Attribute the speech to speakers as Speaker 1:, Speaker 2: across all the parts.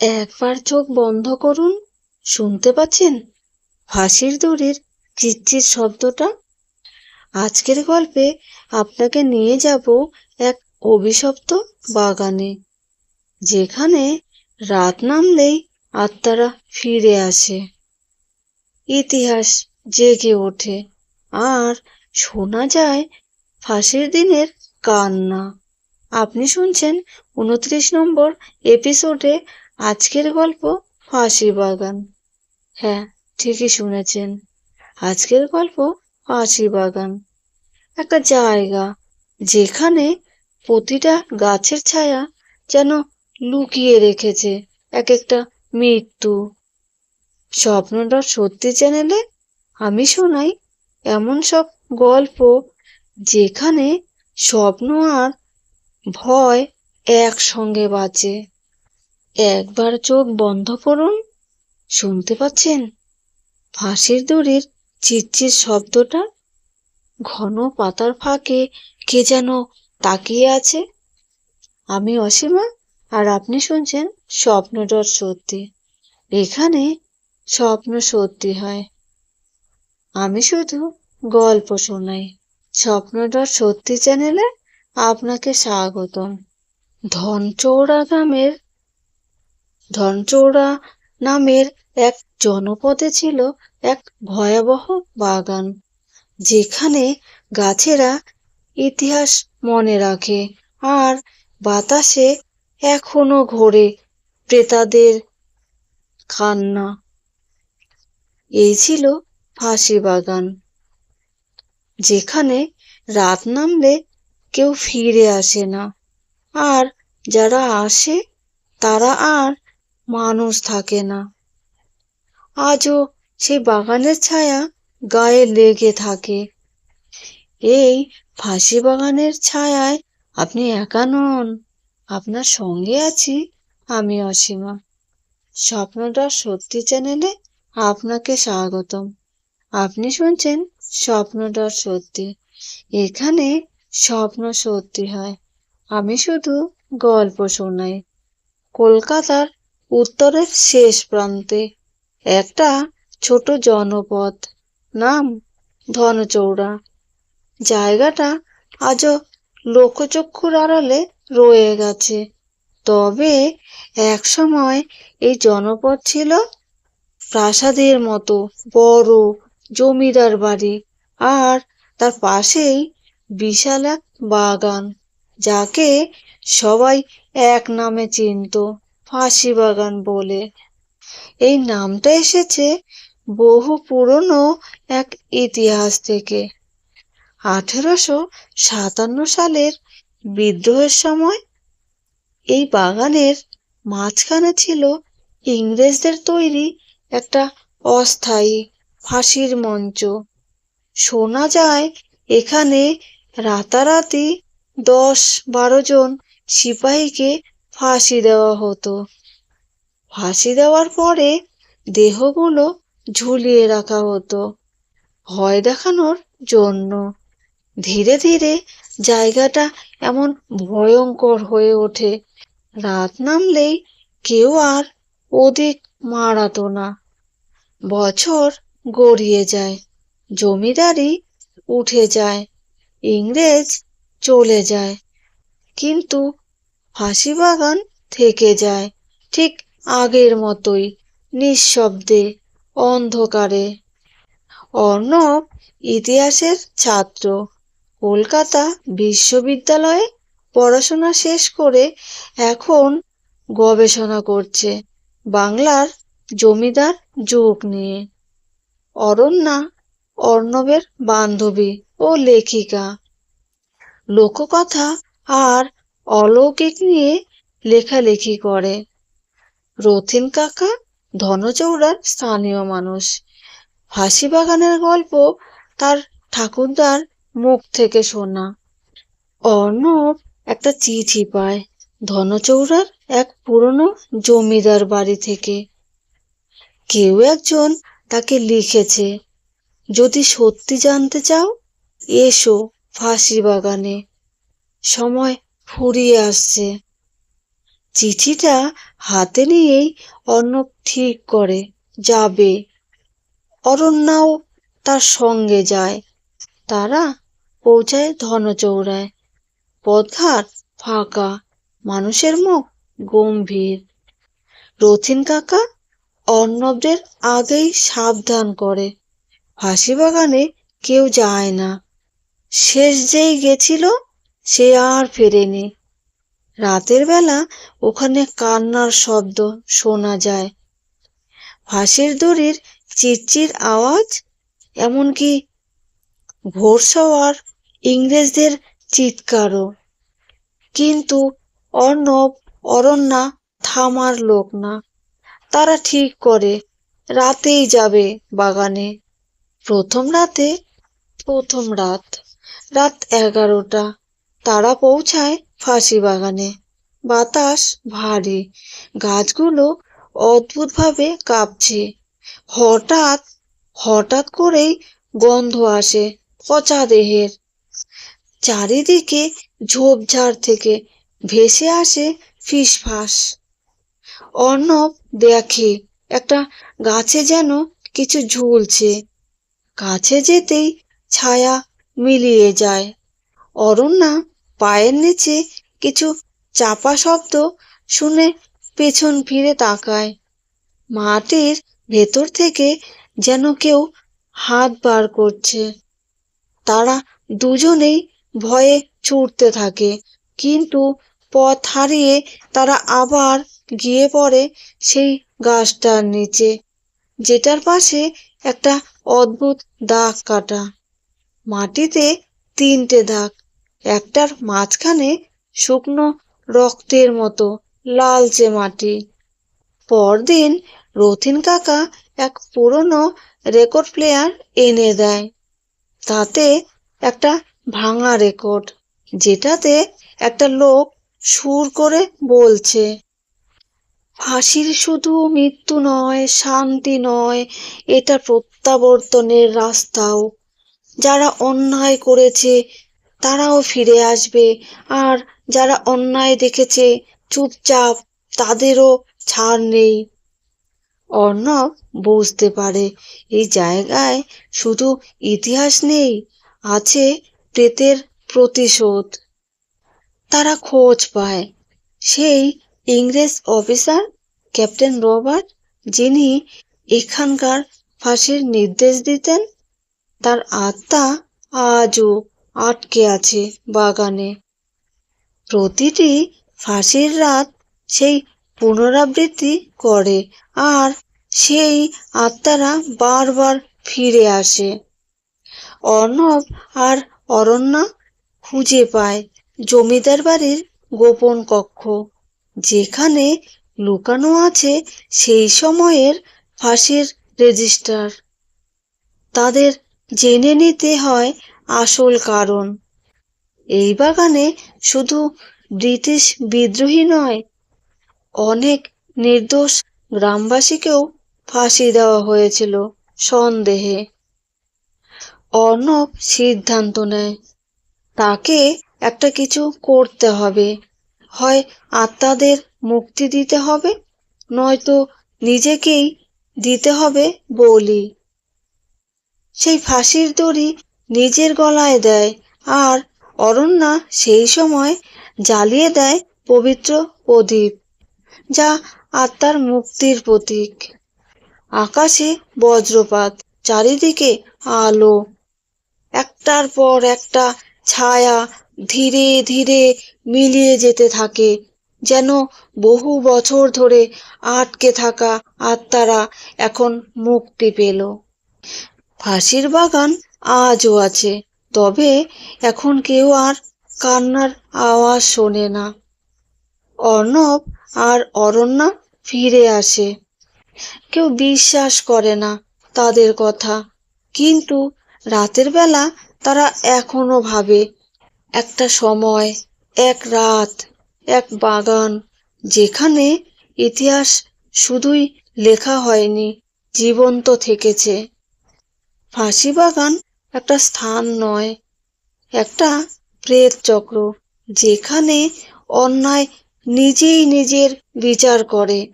Speaker 1: একবার চোখ বন্ধ করুন, শুনতে পাচ্ছেন? ফাঁসির দড়ির চিরচির শব্দটা। আজকের গল্পে আপনাকে নিয়ে যাব এক অভিশপ্ত বাগানে, যেখানে রাত নামলেই আত্মারা ফিরে আসে। ইতিহাস জেগে ওঠে, আর শোনা যায় ফাঁসির দিনের কান্না। আপনি শুনছেন উনত্রিশ নম্বর এপিসোডে আজকের গল্প ফাঁসি বাগান। হ্যাঁ ঠিকই শুনেছেন। আজকের গল্প ফাঁসি বাগান। একটা জায়গা যেখানে প্রতিটা গাছের ছায়া যেন লুকিয়ে রেখেছে এক একটা মৃত্যু। স্বপ্নটা সত্যি চ্যানেলে আমি শোনাই এমন সব গল্প যেখানে স্বপ্ন আর ভয় একসঙ্গে বাঁচে। একবার চোখ বন্ধ করুন। শুনতে পাচ্ছেন? ফাঁসির দড়ির চিরচির শব্দটা ঘন পাতার ফাঁকে কে যেন তাকিয়ে আছে। আমি অসীমা, আর আপনি শুনছেন স্বপ্নডট সত্যি। এখানে স্বপ্ন সত্যি হয়। আমি শুধু গল্প শোনাই। স্বপ্নডট সত্যি চ্যানেলে আপনাকে স্বাগতম। ধনচৌড়া গ্রামের ধনচৌড়া নামের এক জনপদে ছিল এক ভয়াবহ বাগান, যেখানে গাছেরা ইতিহাস মনে রাখে আর বাতাসে এখনও ঘোরে প্রেতাদের কান্না। এই ছিল ফাঁসি বাগান, যেখানে রাত নামলে কেউ ফিরে আসে না। আর যারা আসে, তারা আর মানুষ থাকে না। আজও সেই বাগানের ছায়া গায়ে লেগে থাকে। এই ফাঁসি বাগানের ছায়ায় আপনি একা নন। আপনার সঙ্গে আছি আমি, অসীমা। স্বপ্নটা সত্যি চ্যানেলে আপনাকে স্বাগতম। আপনি শুনছেন স্বপ্নটা সত্যি। এখানে স্বপ্ন সত্যি হয়। আমি শুধু গল্প শোনাই। কলকাতার উত্তরের শেষ প্রান্তে একটা ছোট জনপদ, নাম ধনচৌড়া। জায়গাটা আজও লোকচক্ষুর আড়ালে রয়ে গেছে। তবে এক সময় এই জনপদ ছিল প্রাসাদের মতো, বড় জমিদার বাড়ি আর তার পাশেই বিশাল এক বাগান, যাকে সবাই এক নামে চিনত। ফাঁসি বাগান বলে। এই নামটা এসেছে বহু পুরনো এক ইতিহাস থেকে। আঠেরোশো সাতান্ন সালের বিদ্রোহের সময় এই বাগানের মাঝখানে ছিল ইংরেজদের তৈরি একটা অস্থায়ী ফাঁসির মঞ্চ। শোনা যায় এখানে রাতারাতি দশ বারো জন সিপাহীকে ফাঁসি দেওয়া হতো। ফাঁসি দেওয়ার পরে দেহগুলো ঝুলিয়ে রাখা হতো, ভয় দেখানোর জন্য। ধীরে ধীরে জায়গাটা এমন ভয়ঙ্কর হয়ে ওঠে। রাত নামলেই কেউ আর ওদিক মারাতো না। বছর গড়িয়ে যায়, জমিদারি উঠে যায়, ইংরেজ চলে যায়। কিন্তু ফাঁসি বাগান থেকে যায়, ঠিক আগের মতোই নিঃশব্দে, অন্ধকারে। অর্ণব ইতিহাসের ছাত্র। কলকাতা বিশ্ববিদ্যালয়ে পড়াশোনা শেষ করে এখন গবেষণা করছে বাংলার জমিদার যুগ নিয়ে। অরণ্যা অর্ণবের বান্ধবী ও লেখিকা। লোককথা আর অলৌকিক নিয়ে লেখালেখি করে। রথিন কাকা ধনচৌড়ার স্থানীয় মানুষ। ফাঁসি বাগানের গল্প তার ঠাকুরদার মুখ থেকে শোনা। অর্ণব একটা চিঠি পায় ধনচৌড়ার এক পুরনো জমিদার বাড়ি থেকে। কেউ একজন তাকে লিখেছে, যদি সত্যি জানতে চাও, এসো ফাঁসি বাগানে সময় ফুরিয়ে আসছে। চিঠিটা হাতে নিয়েই অর্ণব ঠিক করে, যাবে। অরণ্যাও তার সঙ্গে যায়। তারা পৌঁছায় ধনচৌড়ায় পথঘাট ফাঁকা, মানুষের মুখ গম্ভীর। রথিন কাকা অর্ণবদের আগেই সাবধান করে। ফাঁসি বাগানে কেউ যায় না। শেষ যেই গেছিল সে আর ফেরেনি। রাতের বেলা ওখানে কান্নার শব্দ শোনা যায়। ফাঁসির দড়ির চিরচির আওয়াজ, এমনকি ঘোড়সওয়ার ইংরেজদের চিৎকারও। কিন্তু অর্ণব, অরণ্যা থামার লোক না। তারা ঠিক করে, রাতেই যাবে বাগানে। প্রথম রাতে, প্রথম রাত রাত এগারোটা। তারা পৌঁছায় ফাঁসি বাগানে। বাতাস ভারী, গাছগুলো অদ্ভুতভাবে কাঁপছে। হঠাৎ হঠাৎ করেই গন্ধ আসে পচা দেহের। চারিদিকে ঝোপঝাড় থেকে ভেসে আসে ফিসফাস। অর্ণব দেখে একটা গাছে যেন কিছু ঝুলছে। কাছে যেতেই ছায়া মিলিয়ে যায়। অরণ্যা পায়ের নিচে কিছু চাপা শব্দ শুনে পেছন ফিরে তাকায়। মাটির ভেতর থেকে যেন কেউ হাত বার করছে। তারা দুজনেই ভয়ে ছুটতে থাকে, কিন্তু পথ হারিয়ে তারা আবার গিয়ে পড়ে সেই গাছটার নিচে, যেটার পাশে একটা অদ্ভুত দাগ কাটা। মাটিতে তিনটে দাগ একটার মাঝখানে শুকনো রক্তের মতো লালচে মাটি। পরদিন রথিন কাকা এক পুরনো রেকর্ড প্লেয়ার এনে দেয়। তাতে একটা ভাঙা রেকর্ড, যেটাতে একটা লোক সুর করে বলছে, ফাঁসির শুধু মৃত্যু নয়, শান্তি নয়, এটা প্রত্যাবর্তনের রাস্তাও। যারা অন্যায় করেছে তারাও ফিরে আসবে। আর যারা অন্যায় দেখেছে, চুপচাপ তাদেরও ছাড় নেই। অর্ণব বুঝতে পারে, এই জায়গায় শুধু ইতিহাস নেই, আছে প্রেতের প্রতিশোধ। তারা খোঁজ পায়। সেই ইংরেজ অফিসার, ক্যাপ্টেন রবার্ট, যিনি এখানকার ফাঁসির নির্দেশ দিতেন, তার আত্মা আজও আটকে আছে বাগানে। প্রতিটি ফাঁসির রাত সেই পুনরাবৃত্তি করে আর সেই আত্মারা বারবার ফিরে আসে। অর্ণব আর অরণ্যা খুঁজে পায় জমিদার বাড়ির গোপন কক্ষ, যেখানে লুকানো আছে সেই সময়ের ফাঁসির রেজিস্টার। তাদের জেনে নিতে হয় আসল কারণ। এই বাগানে শুধু ব্রিটিশ বিদ্রোহী নয়, অনেক নির্দোষ গ্রামবাসীকেও ফাঁসি দেওয়া হয়েছিল সন্দেহে। অর্ণব সিদ্ধান্ত নেয়, তাকে একটা কিছু করতে হবে। হয় আত্মাদের মুক্তি দিতে হবে, নয়তো নিজেকেই দিতে হবে বলি। সেই ফাঁসির দড়ি নিজের গলায় দেয়। আর অরণ্যা সেই সময় জ্বালিয়ে দেয় পবিত্র প্রদীপ, যা আত্মার মুক্তির প্রতীক। আকাশে বজ্রপাত, চারিদিকে আলো। একটার পর একটা ছায়া ধীরে ধীরে মিলিয়ে যেতে থাকে, যেন বহু বছর ধরে আটকে থাকা আত্মারা এখন মুক্তি পেল। ফাঁসির বাগান আজও আছে। তবে এখন কেউ আর কান্নার আওয়াজ শোনে না। অর্ণব আর অরণ্যা ফিরে আসে। কেউ বিশ্বাস করে না তাদের কথা। কিন্তু রাতের বেলা তারা এখনও ভাবে, একটা সময়, এক রাত, এক বাগান, যেখানে ইতিহাস শুধুই লেখা হয়নি, জীবন্ত থেকেছে। ফাঁসি বাগান একটা স্থান নয়, একটা প্রেত চক্র যেখানে অন্যায় নিজেই নিজের বিচার করে।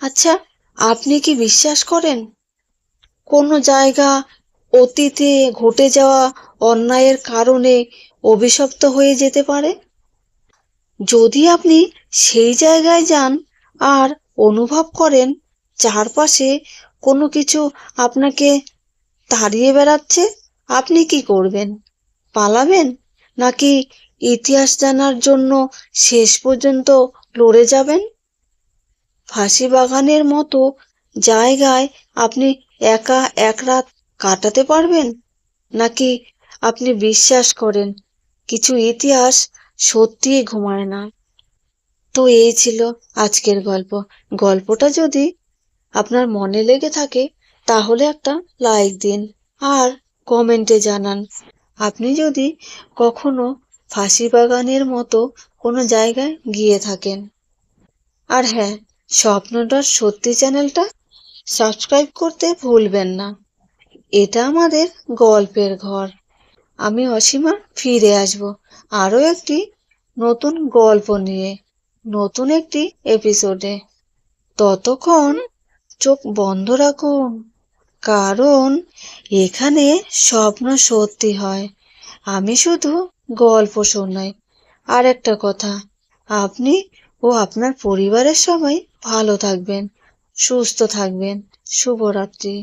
Speaker 1: আচ্ছা আপনি কি বিশ্বাস করেন? কোনো জায়গা অতীতে ঘটে যাওয়া অন্যায়ের কারণে অভিশপ্ত হয়ে যেতে পারে? যদি আপনি সেই জায়গায় যান আর অনুভব করেন, চারপাশে কোনো কিছু আপনাকে তাড়িয়ে বেড়াচ্ছে, আপনি কি করবেন? পালাবেন? নাকি ইতিহাস জানার জন্য শেষ পর্যন্ত লড়ে যাবেন? ফাঁসি বাগানের মতো জায়গায় আপনি একা এক রাত কাটাতে পারবেন? নাকি আপনি বিশ্বাস করেন, কিছু ইতিহাস সত্যিই ঘুমায় না? তো এই ছিল আজকের গল্প। গল্পটা যদি আপনার মনে লেগে থাকে তাহলে একটা লাইক দিন আর কমেন্টে জানান। আপনি যদি কখনো ফাঁসি বাগানের মতো কোনো জায়গায় গিয়ে থাকেন। আর হ্যাঁ স্বপ্নটার সত্যি চ্যানেলটা সাবস্ক্রাইব করতে ভুলবেন না। এটা আমাদের গল্পের ঘর। আমি অসীমা ফিরে আসব আরও একটি নতুন গল্প নিয়ে, নতুন একটি এপিসোডে ততক্ষণ চোখ বন্ধ রাখুন। কারণ এখানে স্বপ্ন সত্যি হয়। আমি শুধু গল্প শোনাই। আর একটা কথা, আপনি ও আপনার পরিবারের সবাই ভালো থাকবেন, সুস্থ থাকবেন। শুভরাত্রি।